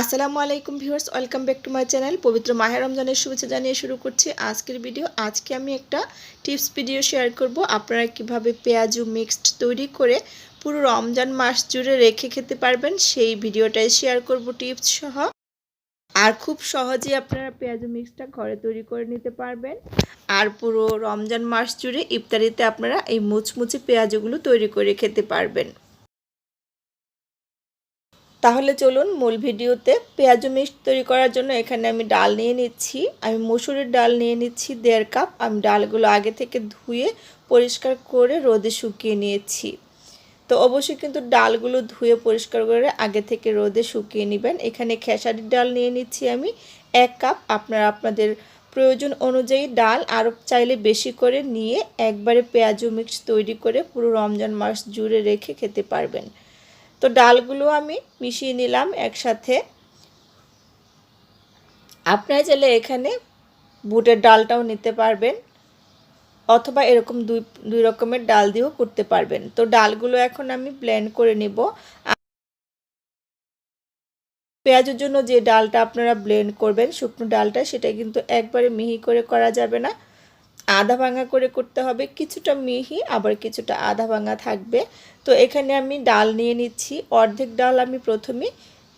আসসালামু আলাইকুম viewers, welcome back to my channel. পবিত্র মাহে রমজানের শুভেচ্ছা জানিয়ে শুরু করছি আজকের ভিডিও। আজকে আমি একটা টিপস ভিডিও শেয়ার করব, আপনারা কীভাবে পেঁয়াজু মিক্সড তৈরি করে পুরো রমজান মাস জুড়ে রেখে খেতে পারবেন, সেই ভিডিওটাই শেয়ার করব টিপস সহ। আর খুব সহজেই আপনারা পেঁয়াজু মিক্সটা ঘরে তৈরি করে নিতে পারবেন। আর পুরো রমজান মাস জুড়ে ইফতারিতে আপনারা এই মুচমুচে পেঁয়াজুগুলো তৈরি করে খেতে পারবেন। তাহলে চলুন মূল ভিডিওতে পেঁয়াজু মিক্স তৈরি করার জন্য এখানে আমি ডাল নিয়ে নিচ্ছি। আমি মসুরের ডাল নিয়ে নিচ্ছি দেড় কাপ। আমি ডালগুলো আগে থেকে ধুয়ে পরিষ্কার করে রোদে শুকিয়ে নিয়েছি। তো অবশ্যই কিন্তু ডালগুলো ধুয়ে পরিষ্কার করে আগে থেকে রোদে শুকিয়ে নেবেন। এখানে খেসারির ডাল নিয়ে নিচ্ছি আমি এক কাপ। আপনারা আপনাদের প্রয়োজন অনুযায়ী ডাল আরও চাইলে বেশি করে নিয়ে একবারে পেঁয়াজু মিক্স তৈরি করে পুরো রমজান মাস জুড়ে রেখে খেতে পারবেন। তো ডালগুলো আমি মিশিয়ে নিলাম একসাথে। আপনারা চাইলে এখানে বুটের ডালটাও নিতে পারবেন অথবা এরকম দুই দুই রকমের ডাল দিয়েও করতে পারবেন। তো ডালগুলো এখন আমি ব্লেন্ড করে নেব। পেঁয়াজের জন্য যে ডালটা আপনারা ব্লেন্ড করবেন, শুকনো ডালটা, সেটা কিন্তু একবারে মিহি করে করা যাবে না। আধা ভাঙা করে করতে হবে, কিছুটা মিহি, আবার কিছুটা আধা ভাঙা থাকবে। তো এখানে আমি ডাল নিয়ে নিচ্ছি, অর্ধেক ডাল আমি প্রথমে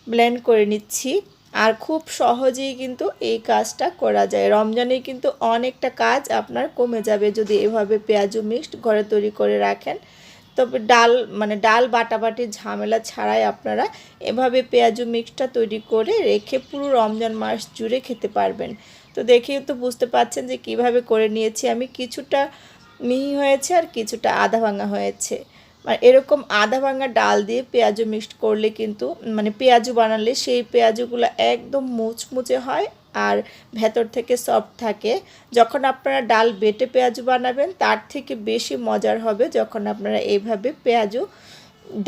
ব্লেন্ড করে নিচ্ছি। আর খুব সহজেই কিন্তু এই কাজটা করা যায়। রমজানে কিন্তু অনেকটা কাজ আপনার কমে যাবে যদি এভাবে পেঁয়াজু মিক্সড ঘরে তৈরি করে রাখেন। তবে ডাল মানে ডাল বাটাবাটির ঝামেলা ছাড়াই আপনারা এভাবে পেঁয়াজু মিক্সটা তৈরি করে রেখে পুরো রমজান মাস জুড়ে খেতে পারবেন। তো দেখেই তো বুঝতে পাচ্ছেন যে কীভাবে করে নিয়েছি। আমি কিছুটা মিহি হয়েছে আর কিছুটা আধা ভাঙা হয়েছে। মানে এরকম আধা ভাঙা ডাল দিয়ে পেঁয়াজু মিক্সড করলে কিন্তু মানে পেঁয়াজু বানালে সেই পেঁয়াজুগুলো একদম মুচমুচে হয় আর ভেতর থেকে সফট থাকে। যখন আপনারা ডাল বেটে পেঁয়াজু বানাবেন, তার থেকে বেশি মজার হবে যখন আপনারা এইভাবে পেঁয়াজু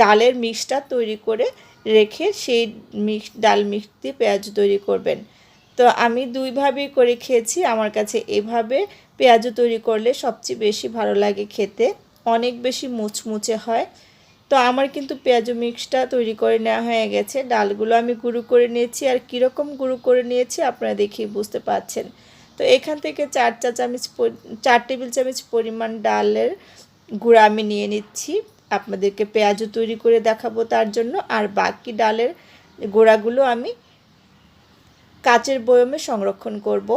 ডালের মিক্সটা তৈরি করে রেখে সেই মিক্স, ডাল মিক্স দিয়ে পেঁয়াজু তৈরি করবেন। তো আমি দুইভাবেই করে খেয়েছি। আমার কাছে এভাবে পেঁয়াজু তৈরি করলে সবচেয়ে বেশি ভালো লাগে খেতে। অনেক বেশি মুচমুচে হয়। তো আমার কিন্তু পেঁয়াজু মিক্সটা তৈরি করে নেওয়া হয়ে গেছে। ডালগুলো আমি গুঁড়ো করে নিয়েছি আর কীরকম গুঁড়ো করে নিয়েছি আপনারা দেখেই বুঝতে পাচ্ছেন। তো এখান থেকে চার চা চামচ চার টেবিল চামচ পরিমাণ ডালের গুঁড়া আমি নিয়ে নিচ্ছি। আপনাদেরকে পেঁয়াজু তৈরি করে দেখাবো তার জন্য। আর বাকি ডালের গোড়াগুলো আমি কাচের বয়মে সংরক্ষণ করব।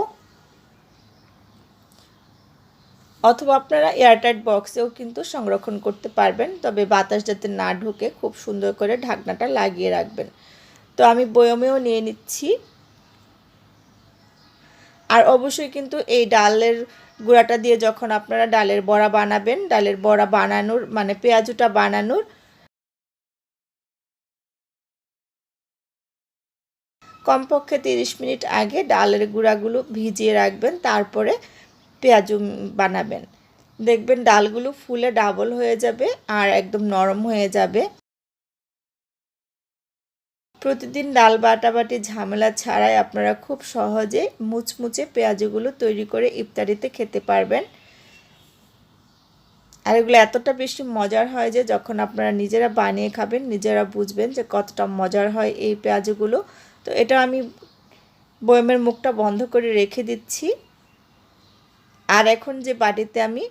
অথবা আপনারা এয়ারটাইট বক্সেও কিন্তু সংরক্ষণ করতে পারবেন, তবে বাতাস যাতে না ঢুকে, খুব সুন্দর করে ঢাকনাটা লাগিয়ে রাখবেন। তো আমি বয়মেও নিয়ে নিচ্ছি। আর অবশ্যই কিন্তু এই ডালের গুঁড়াটা দিয়ে যখন আপনারা ডালের বড়া বানাবেন, ডালের বড়া বানানোর মানে পেঁয়াজুটা বানানোর কমপক্ষে তিরিশ মিনিট আগে ডালের গুঁড়াগুলো ভিজিয়ে রাখবেন, তারপরে পেঁয়াজু বানাবেন। দেখবেন ডালগুলো ফুলে ডাবল হয়ে যাবে আর একদম নরম হয়ে যাবে। প্রতিদিন ডাল বাটাবাটি ঝামেলা ছাড়াই আপনারা খুব সহজে মুচমুচে পেঁয়াজগুলো তৈরি করে ইফতারিতে খেতে পারবেন। আর এগুলো এতটা বেশি মজার হয় যে যখন আপনারা নিজেরা বানিয়ে খাবেন, নিজেরা বুঝবেন যে কতটা মজার হয় এই পেঁয়াজগুলো। তো এটা আমি বয়মের মুখটা বন্ধ করে রেখে দিচ্ছি। আর এখন যে বাটিতে আমি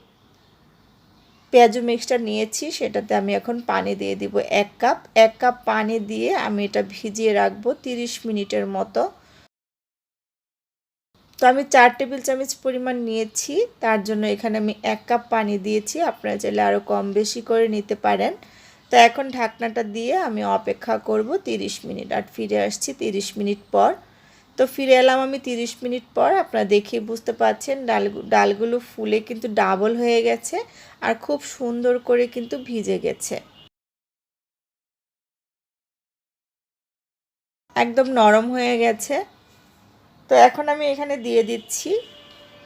পেঁয়াজু মিক্সটা নিয়েছি, সেটাতে আমি এখন পানি দিয়ে দিব এক কাপ। এক কাপ পানি দিয়ে আমি এটা ভিজিয়ে রাখব তিরিশ মিনিটের মতো। তো আমি চার টেবিল চামচ পরিমাণ নিয়েছি, তার জন্য এখানে আমি এক কাপ পানি দিয়েছি। আপনারা চাইলে আরও কম বেশি করে নিতে পারেন। তো এখন ঢাকনাটা দিয়ে আমি অপেক্ষা করব তিরিশ মিনিট আর ফিরে আসছি তিরিশ মিনিট পর। তো ফিরে এলাম আমি তিরিশ মিনিট পর। আপনারা দেখে বুঝতে পাচ্ছেন ডাল, ডালগুলো ফুলে কিন্তু ডাবল হয়ে গেছে আর খুব সুন্দর করে কিন্তু ভিজে গেছে। একদম নরম হয়ে গেছে। তো এখন আমি এখানে দিয়ে দিচ্ছি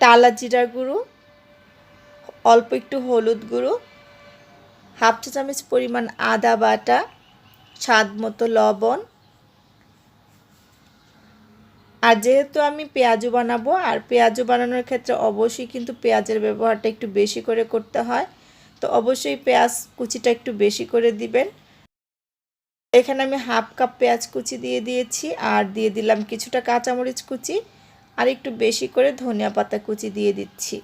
টালা জিরা গুঁড়ো, অল্প একটু হলুদ গুঁড়ো হাফ চা চামচ পরিমাণ আদা বাটা, স্বাদ মতো লবণ। আর যেহেতু আমি পেঁয়াজু বানাবো, আর পেঁয়াজু বানানোর ক্ষেত্রে অবশ্যই কিন্তু পেঁয়াজের ব্যবহারটা একটু বেশি করে করতে হয়। তো অবশ্যই পেঁয়াজ কুচিটা একটু বেশি করে দিবেন। এখানে আমি হাফ কাপ পেঁয়াজ কুচি দিয়ে দিয়েছি, আর দিয়ে দিলাম কিছুটা কাঁচামরিচ কুচি, আর একটু বেশি করে ধনিয়া পাতা কুচি দিয়ে দিচ্ছি।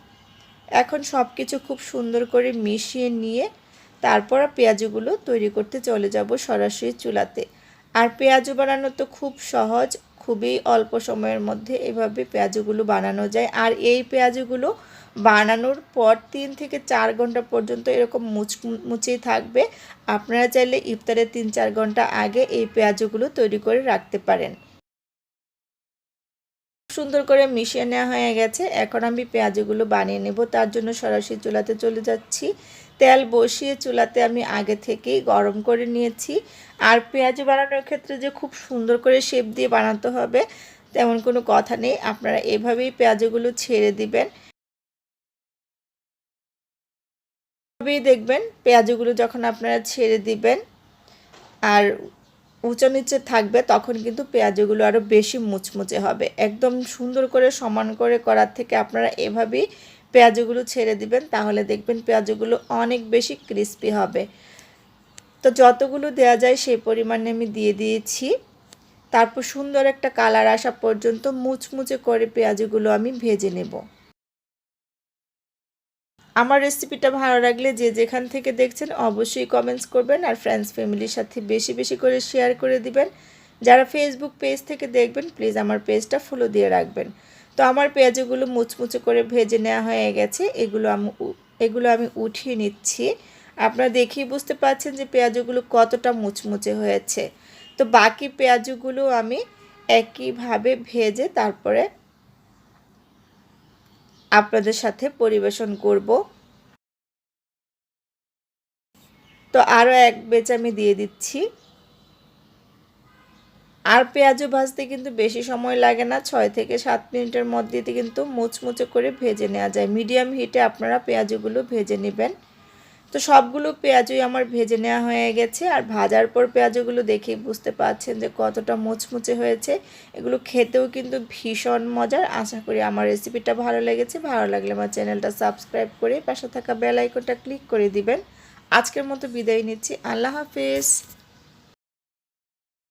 এখন সব কিছু খুব সুন্দর করে মিশিয়ে নিয়ে তারপর পেঁয়াজগুলো তৈরি করতে চলে যাব সরাসরি চুলাতে। আর পেঁয়াজু বানানো তো খুব সহজ, খুবই অল্প সময়ের মধ্যে এভাবে পেঁয়াজুগুলো বানানো যায়। আর এই পেঁয়াজুগুলো বানানোর পর তিন থেকে চার ঘণ্টা পর্যন্ত এরকম মুচমুচেই থাকবে। আপনারা চাইলে ইফতারের তিন চার ঘণ্টা আগে এই পেঁয়াজগুলো তৈরি করে রাখতে পারেন। সুন্দর করে মিশিয়ে নেওয়া হয়ে গেছে। এখন আমি পেঁয়াজগুলো বানিয়ে নেব। তার জন্য সরাসরি চুলাতে চলে যাচ্ছি। তেল বসিয়ে চুলাতে আমি আগে থেকেই গরম করে নিয়েছি। আর পেঁয়াজ বানানোর ক্ষেত্রে যে খুব সুন্দর করে শেপ দিয়ে বানাতে হবে, তেমন কোনো কথা নেই। আপনারা এভাবেই পেঁয়াজগুলো ছেড়ে দিবেন। এভাবেই দেখবেন পেঁয়াজগুলো যখন আপনারা ছেড়ে দিবেন, আর উঁচু নিচে থাকবে, তখন কিন্তু পেঁয়াজগুলো আরও বেশি মুচমুচে হবে। একদম সুন্দর করে সমান করে করার থেকে আপনারা এভাবেই পেঁয়াজগুলো ছেড়ে দিবেন, তাহলে দেখবেন পেঁয়াজগুলো অনেক বেশি ক্রিস্পি হবে। তো যতগুলো দেওয়া যায় সেই পরিমাণে আমি দিয়ে দিয়েছি। তারপর সুন্দর একটা কালার আসা পর্যন্ত মুচমুচে করে পেঁয়াজগুলো আমি ভেজে নেব। আমার রেসিপিটা ভালো লাগলে যে যেখান থেকে দেখছেন অবশ্যই কমেন্টস করবেন আর ফ্রেন্ডস ফ্যামিলির সাথে বেশি বেশি করে শেয়ার করে দিবেন। যারা ফেসবুক পেজ থেকে দেখবেন প্লিজ আমার পেজটা ফলো দিয়ে রাখবেন। তো আমার পেঁয়াজগুলো মুচমুচে করে ভেজে নেওয়া হয়ে গেছে। এগুলো আমি এগুলো আমি উঠিয়ে নিচ্ছি। আপনারা দেখেই বুঝতে পারছেন যে পেঁয়াজগুলো কতটা মুচমুচে হয়েছে। তো বাকি পেঁয়াজগুলো আমি একইভাবে ভেজে তারপরে আপনাদের সাথে পরিবেশন করব। তো আরও এক বেচ আমি দিয়ে দিচ্ছি। আর পেঁয়াজও ভাজতে কিন্তু বেশি সময় লাগে না, ছয় থেকে সাত মিনিটের মধ্যে কিন্তু মুচমুচে করে ভেজে নেওয়া যায়। মিডিয়াম হিটে আপনারা পেঁয়াজগুলো ভেজে নেবেন। তো সবগুলো পেঁয়াজই আমার ভেজে নেওয়া হয়ে গেছে। আর ভাজার পর পেঁয়াজগুলো দেখেই বুঝতে পারছেন যে কতটা মুচমুচে হয়েছে। এগুলো খেতেও কিন্তু ভীষণ মজার। আশা করি আমার রেসিপিটা ভালো লেগেছে। ভালো লাগলে আমার চ্যানেলটা সাবস্ক্রাইব করে পাশে থাকা বেল আইকনটা ক্লিক করে দিবেন। আজকের মতো বিদায় নিচ্ছি। আল্লাহ হাফেজ।